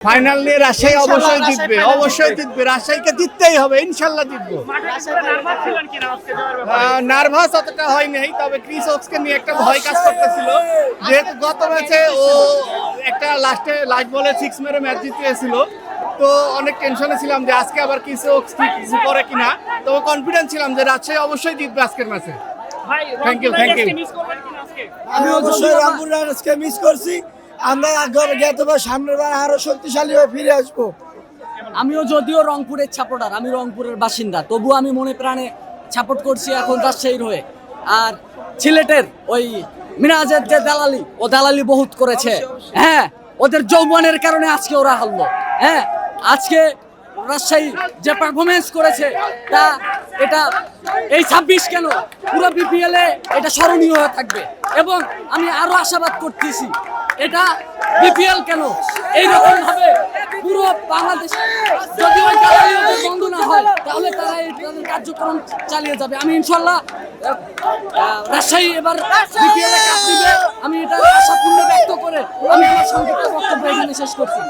Final নিয়ে রাজশাহী অবশ্যই জিতবে অবশ্যই জিতবে। রাজশাহীকে জিততেই হবে ইনশাল্লাহ জিতবো। নার্ভাস অতটা হয় নাই তবে ক্রিস ওক্সকে নিয়ে একটা ভয় কাজ করতেছিল। যেহেতু গত ম্যাচে ও একটা লাস্টে লাস্ট বলে সিক্স মেরে ম্যাচ জিতিয়েছিল তো অনেক টেনশনে ছিলাম যে আজকে আবার ক্রিস ওক্স ঠিক কিছু করে কিনা। তো কনফিডেন্ট ছিলাম যে রাজশাহী অবশ্যই জিতবে আজকের ম্যাচে. মিস করবেন কিনা আজকে? আমি অবশ্যই রংপুর রানার্সকে মিস করছি। আমরা গেতবার সামনের বার আরও শক্তিশালী হয়ে ফিরে আসব। আমিও যদিও রংপুরের ছাপটার, আমি রংপুরের বাসিন্দা, তবু আমি মনে প্রাণে সাপোর্ট করছি এখন রাজশাহীর হয়ে। আর সিলেটের ওই মিনাজের যে দালালি, ও দালালি বহুত করেছে। হ্যাঁ ওদের যৌবনের কারণে আজকে ওরা হারলো। হ্যাঁ আজকে রাজশাহী যে পারফরমেন্স করেছে, তা এটা এই ছাব্বিশ কেন? পুরো বিপিএলে এটা স্মরণীয় হয়ে থাকবে। এবং আমি আরও আশাবাদ করতেছি এটা বিপিএল কেন? এইরকম ভাবে পুরো বাংলাদেশ যদি ওই দালালি বন্ধ না হয়, তাহলে তারা এই তাদের কার্যক্রম চালিয়ে যাবে। আমি ইনশাল্লাহ রাজশাহী এবার বিপিএল আমি এটা আশাপূর্ণ ব্যক্ত করে আমি আমার সংক্ষিপ্ত বক্তব্য এখানে শেষ করছি।